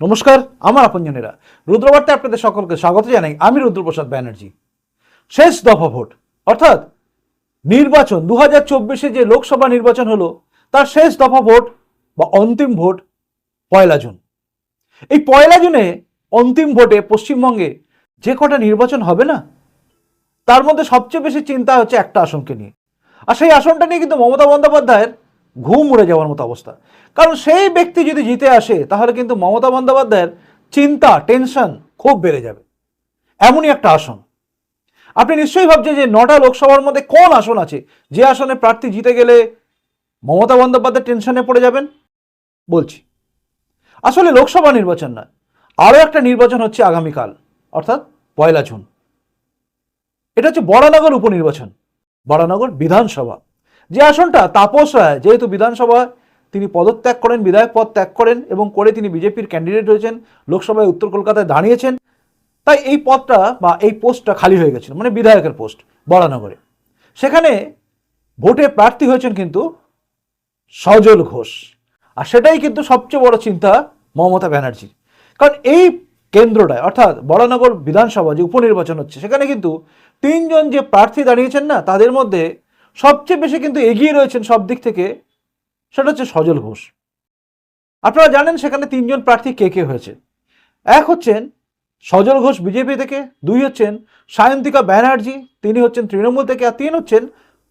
নমস্কার, আমার আপনজনেরা। রুদ্রবার্তে আপনাদের সকলকে স্বাগত জানাই। আমি রুদ্রপ্রসাদ ব্যানার্জি। শেষ দফা ভোট, অর্থাৎ নির্বাচন দু হাজার যে লোকসভা নির্বাচন হলো, তার শেষ দফা ভোট বা অন্তিম ভোট পয়লা জুন। এই পয়লা জুনে অন্তিম ভোটে পশ্চিমবঙ্গে যে কটা নির্বাচন হবে না, তার মধ্যে সবচেয়ে বেশি চিন্তা হচ্ছে একটা আসনকে নিয়ে। আর সেই আসনটা নিয়ে কিন্তু মমতা বন্দ্যোপাধ্যায়ের ঘুম উড়ে যাওয়ার মতো অবস্থা। কারণ সেই ব্যক্তি যদি জিতে আসে, তাহলে কিন্তু মমতা বন্দ্যোপাধ্যায়ের চিন্তা, টেনশন খুব বেড়ে যাবে। এমনই একটা আসন। আপনি নিশ্চয়ই ভাবছেন যে নটা লোকসভার মধ্যে কোন আসন আছে? যে আসনে প্রার্থী জিতে গেলে মমতা বন্দ্যোপাধ্যায় টেনশনে পড়ে যাবেন? বলছি। আসলে লোকসভা নির্বাচন না আরও একটা নির্বাচন হচ্ছে আগামীকাল, অর্থাৎ পয়লা জুন। এটা হচ্ছে বরানগর উপনির্বাচন, বরানগর বিধানসভা। যে আসনটা তাপস রায়, যেহেতু বিধানসভা তিনি পদত্যাগ করেন, বিধায়ক পদ ত্যাগ করেন এবং করে তিনি বিজেপির ক্যান্ডিডেট হয়েছেন, লোকসভায় উত্তর কলকাতায় দাঁড়িয়েছেন, তাই এই পদটা বা এই পোস্টটা খালি হয়ে গেছিল মানে বিধায়কের পোস্ট, বরানগরে। সেখানে ভোটে প্রার্থী হয়েছেন কিন্তু সজল ঘোষ। আর সেটাই কিন্তু সবচেয়ে বড় চিন্তা মমতা ব্যানার্জির। কারণ এই কেন্দ্রটায়, অর্থাৎ বড়নগর বিধানসভা যে উপনির্বাচন হচ্ছে, সেখানে কিন্তু তিনজন যে প্রার্থী দাঁড়িয়েছেন না, তাদের মধ্যে সবচেয়ে বেশি কিন্তু এগিয়ে রয়েছেন সব দিক থেকে সেটা হচ্ছে সজল ঘোষ। আপনারা জানেন সেখানে তিনজন প্রার্থী কে কে হয়েছে? এক হচ্ছেন সজল ঘোষ বিজেপি থেকে, দুই হচ্ছেন সায়ন্তিকা ব্যানার্জি, তিনি হচ্ছেন তৃণমূল থেকে, আর তিন হচ্ছেন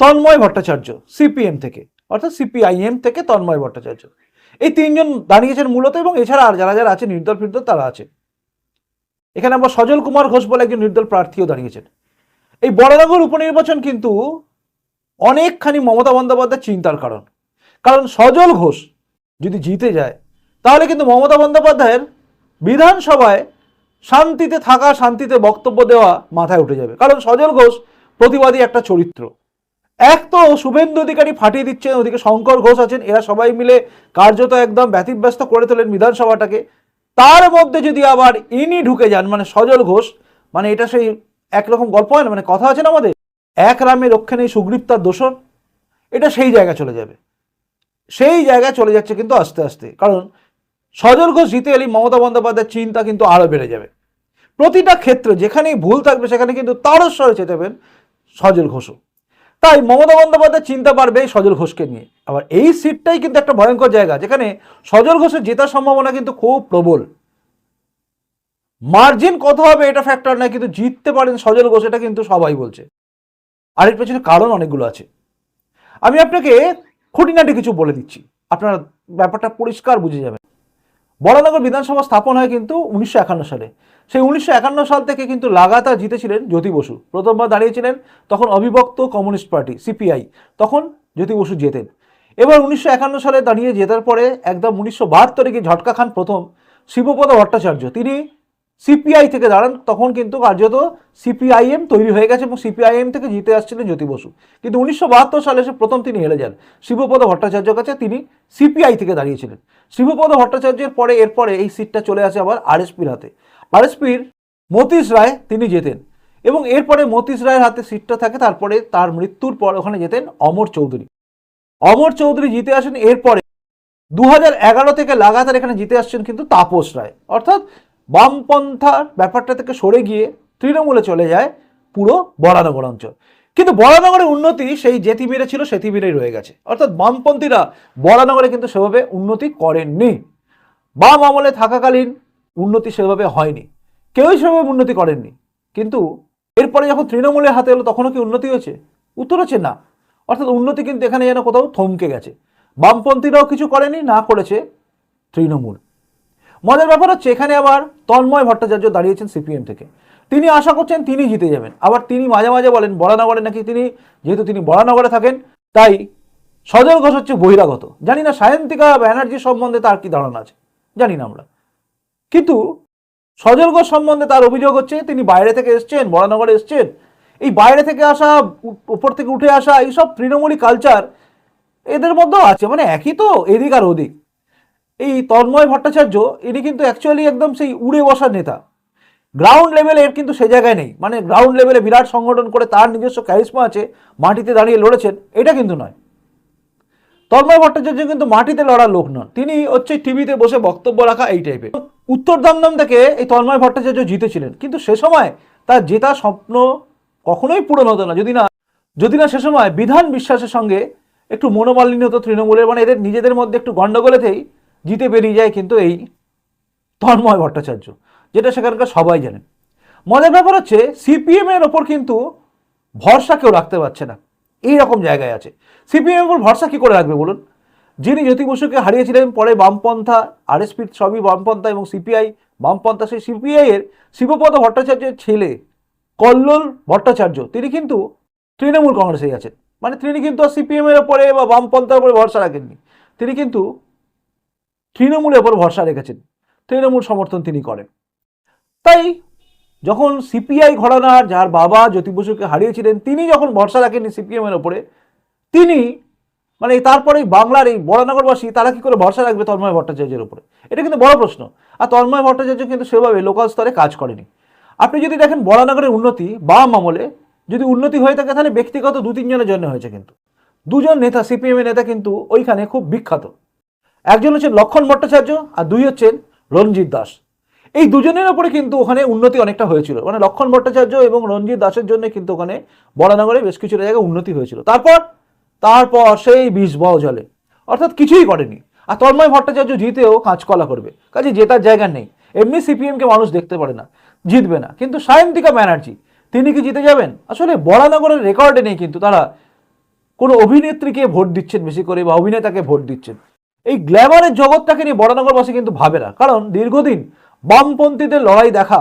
তন্ময় ভট্টাচার্য, সিপিএম থেকে, অর্থাৎ সিপিআইএম থেকে তন্ময় ভট্টাচার্য। এই তিনজন দাঁড়িয়েছেন মূলত এবং এছাড়া আর যারা যারা আছে নির্দল ফিরদল তারা আছে এখানে আবার সজল কুমার ঘোষ বলে একজন নির্দল প্রার্থীও দাঁড়িয়েছেন। এই বড়নগর উপনির্বাচন কিন্তু অনেকখানি মমতা বন্দ্যোপাধ্যায়ের চিন্তার কারণ। কারণ সজল ঘোষ যদি জিতে যায়, তাহলে কিন্তু মমতা বন্দ্যোপাধ্যায়ের বিধানসভায় শান্তিতে থাকা, শান্তিতে বক্তব্য দেওয়া মাথায় উঠে যাবে। কারণ সজল ঘোষ প্রতিবাদী একটা চরিত্র। এক তো শুভেন্দু অধিকারী ফাটিয়ে দিচ্ছেন, ওদিকে শঙ্কর ঘোষ আছেন, এরা সবাই মিলে কার্যত একদম ব্যতিব্যস্ত করে তোলেন বিধানসভাটাকে। তার মধ্যে যদি আবার ইনি ঢুকে যান মানে সজল ঘোষ মানে এটা সেই একরকম গল্প হয় না মানে কথা আছে না আমাদের? এক রামে রক্ষে নেই সুগ্রীপ্তার দোষর এটা সেই জায়গায় চলে যাবে। সেই জায়গায় চলে যাচ্ছে কিন্তু আস্তে আস্তে। কারণ সজল ঘোষ জিতে এলেই মমতা বন্দ্যোপাধ্যায়ের চিন্তা কিন্তু আরও বেড়ে যাবে। প্রতিটা ক্ষেত্রে যেখানেই ভুল থাকবে, সেখানে কিন্তু তারস্বরে চেতে যাবেন সজল ঘোষও। তাই মমতা বন্দ্যোপাধ্যায় চিন্তা পারবে সজল ঘোষকে নিয়ে। আবার এই সিটটাই কিন্তু একটা ভয়ঙ্কর জায়গা, যেখানে সজল ঘোষের জেতার সম্ভাবনা কিন্তু খুব প্রবল। মার্জিন কত হবে এটা ফ্যাক্টর নয় কিন্তু জিততে পারেন সজল ঘোষ, এটা কিন্তু সবাই বলছে। আর এর পেছনে কারণ অনেকগুলো আছে। আমি আপনাকে খুঁটিনাটি কিছু বলে দিচ্ছি। আপনার ব্যাপারটা পরিষ্কার বুঝে যাবেন। বড়নগর বিধানসভা স্থাপন হয় কিন্তু উনিশশো একান্ন সালে। সেই উনিশশো একান্ন সাল থেকে কিন্তু লাগাতার জিতেছিলেন জ্যোতি বসু। প্রথমবার দাঁড়িয়েছিলেন তখন অবিভক্ত কমিউনিস্ট পার্টি, সিপিআই। তখন জ্যোতি বসু জেতেন। এবার উনিশশো একান্ন সালে দাঁড়িয়ে জেতার পরে একদম উনিশশো বাহাত্তরে গিয়ে ঝটকা খান প্রথম শিবপদ ভট্টাচার্য। তিনি সিপিআই থেকে দাঁড়ান, তখন কিন্তু কার্যত সিপিআইএম তৈরি হয়ে গেছে এবং সিপিআইএম থেকে জিতে আসছিলেন জ্যোতি বসু। কিন্তু উনিশশো বাহাত্তর সালে এসে প্রথম তিনি হেরে যান। শিবপদ ভট্টাচার্যের কাছে তিনি সিপিআই থেকে দাঁড়িয়েছিলেন। শিবপদ ভট্টাচার্যের পরে, এরপরে এই সিটটা চলে আসে আবার আরএসপির হাতে। আরএসপির মতীশ রায় তিনি জেতেন এবং এরপরে মতীশ রায়ের হাতে সিটটা থাকে, তারপরে তার মৃত্যুর পর ওখানে যেতেন অমর চৌধুরী। অমর চৌধুরী জিতে আসেন, এরপরে দু থেকে লাগাতার এখানে জিতে আসছেন কিন্তু তাপস রায়। অর্থাৎ বামপন্থার ব্যাপারটা থেকে সরে গিয়ে তৃণমূলে চলে যায় পুরো বরানগর অঞ্চল। কিন্তু বরানগরের উন্নতি সেই যে তিমিরে ছিল সে তিমিরেই রয়ে গেছে। অর্থাৎ বামপন্থীরা বরানগরে কিন্তু সেভাবে উন্নতি করেননি। বাম আমলে থাকাকালীন উন্নতি সেভাবে হয়নি। কেউই সেভাবে উন্নতি করেননি। কিন্তু এরপরে যখন তৃণমূলের হাতে এলো, তখনও কি উন্নতি হয়েছে? উত্তর হচ্ছে না। অর্থাৎ উন্নতি কিন্তু এখানে যেন কোথাও থমকে গেছে। বামপন্থীরাও কিছু করেনি, না করেছে তৃণমূল। মজার ব্যাপার হচ্ছে এখানে আবার তন্ময় ভট্টাচার্য দাঁড়িয়েছেন সিপিএম থেকে। তিনি আশা করছেন তিনি জিতে যাবেন। আবার তিনি মাঝে মাঝে বলেন, বরানগরে নাকি তিনি, যেহেতু তিনি বরানগরে থাকেন, তাই সজল ঘোষ হচ্ছে বহিরাগত। জানি না, সায়ন্তিকা ব্যানার্জি সম্বন্ধে তার কি ধারণা আছে? জানি না আমরা। কিন্তু সজল ঘোষ সম্বন্ধে তার অভিযোগ হচ্ছে, তিনি বাইরে থেকে এসছেন, বরানগরে এসছেন। এই বাইরে থেকে আসা, উপর থেকে উঠে আসা, এইসব তৃণমূলী কালচার এদের মধ্যেও আছে। মানে একই তো, এদিক আর ওদিক। এই তন্ময় ভট্টাচার্য, ইনি কিন্তু অ্যাকচুয়ালি একদম সেই উড়ে বসার নেতা। গ্রাউন্ড লেভেলে এর কিন্তু সে জায়গায় নেই। মানে গ্রাউন্ড লেভেলে বিরাট সংগঠন করে তার নিজস্ব ক্যারিসমা আছে, মাটিতে দাঁড়িয়ে লড়েছেন, এটা কিন্তু নয়। তন্ময় ভট্টাচার্য কিন্তু মাটিতে লড়ার লোক নন। তিনি হচ্ছে টিভিতে বসে বক্তব্য রাখা এই টাইপের উত্তর দমদম থেকে এই তন্ময় ভট্টাচার্য জিতেছিলেন। কিন্তু সে সময় তার জেতা স্বপ্ন কখনোই পূরণ হতো না। যদি না যদি না সে সময় বিধান বিশ্বাসের সঙ্গে একটু মনোমালিন্য হতো তৃণমূলের মানে এদের নিজেদের মধ্যে একটু গণ্ডগোলেতেই জিতে বেরিয়ে যায় কিন্তু এই তন্ময় ভট্টাচার্য, যেটা সেখানকার সবাই জানেন। মজার ব্যাপার হচ্ছে সিপিএম এর ওপর কিন্তু ভরসা কেউ রাখতে পারছে না। এই রকম জায়গায় আছে। সিপিএম এর ওপর ভরসা কি করে রাখবে বলুন? যিনি জ্যোতি বসুকে হারিয়েছিলেন পরে বামপন্থা আরএসপি সবই বামপন্থা এবং সিপিআই, বামপন্থা সেই সিপিআই এর শিবপদ ভট্টাচার্যের ছেলে কল্লোল ভট্টাচার্য, তিনি কিন্তু তৃণমূল কংগ্রেসে গেছেন মানে তিনি কিন্তু সিপিএম এর ওপরে বা বামপন্থার উপরে ভরসা রাখেননি। তিনি কিন্তু তৃণমূলের ওপর ভরসা রেখেছেন। তৃণমূল সমর্থন তিনি করেন। তাই যখন সিপিআই ঘরানার, যার বাবা জ্যোতি বসুকে হারিয়েছিলেন, তিনি যখন ভরসা রাখেননি সিপিএমের ওপরে, তিনি মানে তারপরে বাংলার এই বড়নগরবাসী তারা কি করে ভরসা রাখবে তন্ময় ভট্টাচার্যের উপরে এটা কিন্তু বড় প্রশ্ন। আর তন্ময় ভট্টাচার্য কিন্তু সেভাবে লোকাল স্তরে কাজ করেনি। আপনি যদি দেখেন বড়নগরের উন্নতি, বাম আমলে যদি উন্নতি হয়ে থাকে, তাহলে ব্যক্তিগত দু তিনজনের জন্য হয়েছে কিন্তু। দুজন নেতা, সিপিএমের নেতা কিন্তু ওইখানে খুব বিখ্যাত। একজন হচ্ছেন লক্ষণ ভট্টাচার্য আর দুই হচ্ছেন রঞ্জিত দাস। এই দুজনের ওপরে কিন্তু ওখানে উন্নতি অনেকটা হয়েছিল। মানে লক্ষণ ভট্টাচার্য এবং রঞ্জিত দাসের জন্য কিন্তু ওখানে বরানগরে বেশ কিছু জায়গায় উন্নতি হয়েছিল। তারপর তারপর সেই বিষ বহ জলে। অর্থাৎ কিছুই করেনি। আর তন্ময় ভট্টাচার্য জিতেও কাঁচকলা করবে। কাজে জেতার জায়গা নেই। এমনি সিপিএমকে মানুষ দেখতে পারে না, জিতবে না। কিন্তু সায়ন্তিকা ব্যানার্জি, তিনি কি জিতে যাবেন? আসলে বরানগরের রেকর্ডে নেই কিন্তু তারা কোনো অভিনেত্রীকে ভোট দিচ্ছেন বেশি করে বা অভিনেতাকে ভোট দিচ্ছেন। এই গ্ল্যামারের জগৎটাকে নিয়ে বরানগরবাসী কিন্তু ভাবে না। কারণ দীর্ঘদিন বামপন্থীদের লড়াই দেখা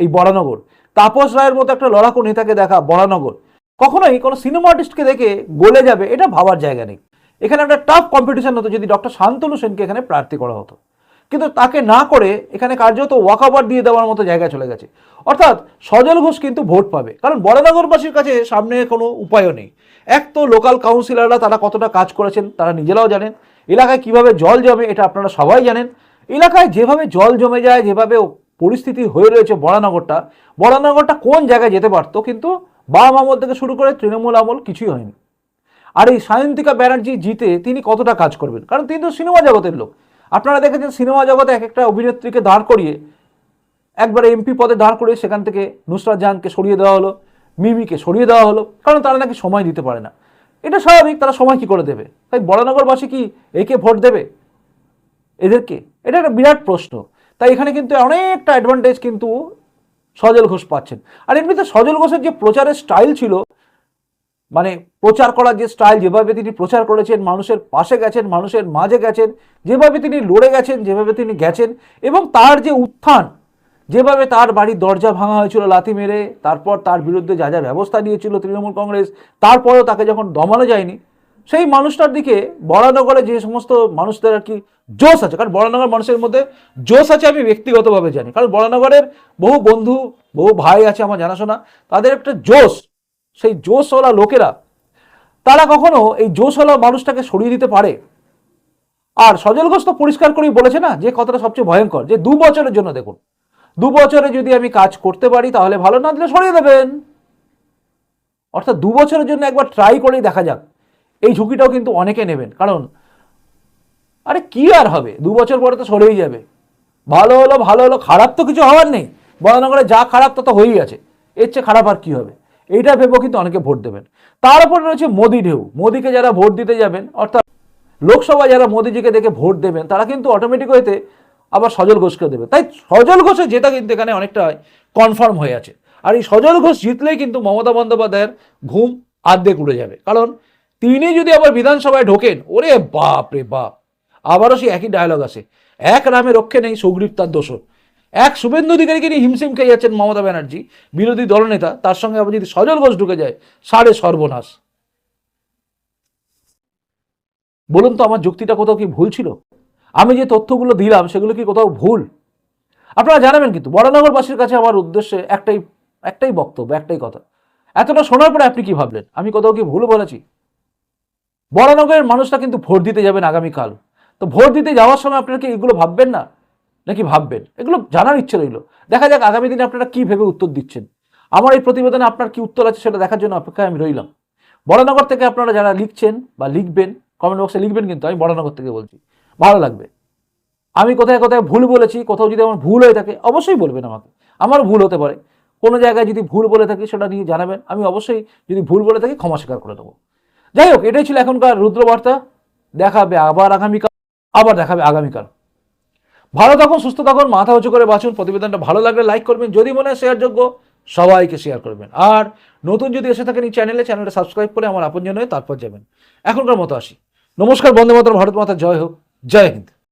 এই বরানগর তাপস রায়ের মতো একটা লড়াকু নেতাকে দেখা বরানগর কখনোই কোনো সিনেমা আর্টিস্টকে দেখে গলে যাবে এটা ভাবার জায়গা নেই। এখানে একটা টাফ কম্পিটিশন হতো যদি ডক্টর শান্তনু সেনকে এখানে প্রার্থী করা হতো। কিন্তু তাকে না করে এখানে কার্যত ওয়াকআভার দিয়ে দেওয়ার মতো জায়গায় চলে গেছে। অর্থাৎ সজল ঘোষ কিন্তু ভোট পাবে। কারণ বড়নগরবাসীর কাছে সামনে কোনো উপায়ও নেই। এক তো লোকাল কাউন্সিলররা তারা কতটা কাজ করেছেন, তারা নিজেরাও জানেন। এলাকায় কীভাবে জল জমে এটা আপনারা সবাই জানেন। এলাকায় যেভাবে জল জমে যায়, যেভাবে পরিস্থিতি হয়ে রয়েছে বড়ানগরটা বড়ানগরটা কোন জায়গায় যেতে পারতো কিন্তু বাম আমল থেকে শুরু করে তৃণমূল আমল কিছুই হয়নি। আর এই সায়ন্তিকা ব্যানার্জি জিতে তিনি কতটা কাজ করবেন? কারণ তিনি তো সিনেমা জগতের লোক। আপনারা দেখেছেন সিনেমা জগতে এক একটা অভিনেত্রীকে দাঁড় করিয়ে, একবারে এমপি পদে দাঁড় করিয়ে সেখান থেকে নুসরাত জাহানকে সরিয়ে দেওয়া হলো, মিমিকে সরিয়ে দেওয়া হলো, কারণ তারা নাকি সময় দিতে পারে না। এটা স্বাভাবিক, তারা সময় কি করে দেবে? তাই বড়নগরবাসী কি একে ভোট দেবে? এদেরকে? এটা একটা বিরাট প্রশ্ন। তাই এখানে কিন্তু অনেকটা অ্যাডভান্টেজ কিন্তু সজল ঘোষ পাচ্ছেন। আর এমনিতে সজল ঘোষের যে প্রচারের স্টাইল ছিল মানে প্রচার করার যে স্টাইল যেভাবে তিনি প্রচার করেছেন, মানুষের পাশে গেছেন, মানুষের মাঝে গেছেন, যেভাবে তিনি লড়ে গেছেন, যেভাবে তিনি গেছেন, এবং তার যে উত্থান যেভাবে তার বাড়ির দরজা ভাঙা হয়েছিল, লাথি মেরে, তারপর তার বিরুদ্ধে যা যা ব্যবস্থা নিয়েছিল তৃণমূল কংগ্রেস, তারপরেও তাকে যখন দমানো যায়নি, সেই মানুষটার দিকে বরানগরে যে সমস্ত মানুষদের আর কি জোশ আছে, কারণ বরানগর মানুষের মধ্যে জোশ আছে আমি ব্যক্তিগতভাবে জানি, কারণ বরানগরের বহু বন্ধু, বহু ভাই আছে আমার জানাশোনা, তাদের একটা জোশ, সেই জোশওয়ালা লোকেরা, তারা কখনো এই জোশওয়ালা মানুষটাকে সরিয়ে দিতে পারে? আর সজল ঘোষ তো পরিষ্কার করেই বলেছে না, যে কথাটা সবচেয়ে ভয়ঙ্কর, যে দু বছরের জন্য দেখুন। দু বছরে যদি আমি কাজ করতে পারি, তাহলে ভালো, না দিলে সরিয়ে দেবেন। অর্থাৎ দু বছরের জন্য একবার ট্রাই করেই দেখা যাক। এই ঝুঁকিটাও কিন্তু অনেকে নেবেন। কারণ, আরে কি আর হবে? দু বছর পরে তো সরেই যাবে। ভালো হলো ভালো হলো, খারাপ তো কিছু হওয়ার নেই। বরানগরে যা খারাপ তত হয়েই আছে এর চেয়ে খারাপ আর কী হবে? এইটা ভেবেও কিন্তু অনেকে ভোট দেবেন। তার উপরে রয়েছে মোদি ঢেউ। মোদিকে যারা ভোট দিতে যাবেন, অর্থাৎ লোকসভায় যারা মোদিজিকে দেখে ভোট দেবেন, তারা কিন্তু অটোমেটিক হইতে আবার সজল ঘোষকে দেবে। তাই সজল ঘোষের জেতা কিন্তু এখানে অনেকটা কনফার্ম হয়ে আছে। আর এই সজল ঘোষ জিতলেই কিন্তু মমতা বন্দ্যোপাধ্যায়ের ঘুম আর্ধেক উড়ে যাবে। কারণ তিনি যদি আবার বিধানসভায় ঢোকেন, ওরে বাপ রে বাপ, আবারও সেই একই ডায়লগ আসে। এক রামে রক্ষে নেই সুগ্রীব তার দোষর। এক শুভেন্দু অধিকারীকে নিয়ে হিমশিম খেয়ে যাচ্ছেন মমতা ব্যানার্জি, বিরোধী দলনেতা। তার সঙ্গে আবার যদি সজল ঘোষ ঢুকে যায়, সাড়ে সর্বনাশ। বলুন তো, আমার যুক্তিটা কোথাও কি ভুল ছিল? আমি যে তথ্যগুলো দিলাম, সেগুলো কি কোথাও ভুল? আপনারা জানাবেন কিন্তু, বড়নগরবাসীর কাছে আমার উদ্দেশ্যে একটাই একটাই বক্তব্য, একটাই কথা। এতটা শোনার পরে আপনি কি ভাবলেন? আমি কোথাও কি ভুল বলেছি? বড়নগরের মানুষরা কিন্তু ভোট দিতে যাবেন আগামীকাল। তো ভোট দিতে যাওয়ার সময় আপনারা কি এগুলো ভাববেন না? নাকি ভাববেন? এগুলো জানার ইচ্ছে রইল। দেখা যাক আগামী দিনে আপনারা কি ভেবে উত্তর দিচ্ছেন। আমার এই প্রতিবেদনে আপনার কি উত্তর আছে সেটা দেখার জন্য অপেক্ষায় আমি রইলাম। বড়নগর থেকে আপনারা যারা লিখছেন বা লিখবেন কমেন্ট বক্সে লিখবেন কিন্তু, আমি বড়নগর থেকে বলছি। ভালো লাগবে। আমি কোথায় কোথায় ভুল বলেছি, কোথাও যদি আমার ভুল হয়ে থাকে, অবশ্যই বলবেন আমাকে। আমার ভুল হতে পারে। কোনো জায়গায় যদি ভুল বলে থাকি, সেটা নিয়ে জানাবেন। আমি অবশ্যই যদি ভুল বলে থাকি, ক্ষমা স্বীকার করে দেবো। যাই হোক, এটাই ছিল এখনকার রুদ্রবার্তা। দেখাবে আবার আগামীকাল, আবার দেখাবে আগামীকাল। ভালো থাকুন, সুস্থ থাকুন, মাথা উঁচু করে বাঁচুন। প্রতিবেদনটা ভালো লাগলে লাইক করবেন, যদি মনে হয় শেয়ারযোগ্য, সবাইকে শেয়ার করবেন। আর নতুন যদি এসে থাকেন এই চ্যানেলে, চ্যানেলটা সাবস্ক্রাইব করে আমার আপনজন হয়ে তারপর যাবেন। এখনকার মতো আসি। নমস্কার, বন্দে মাতরম, ভারত মাতা, জয় হোক। জয় হিন্দ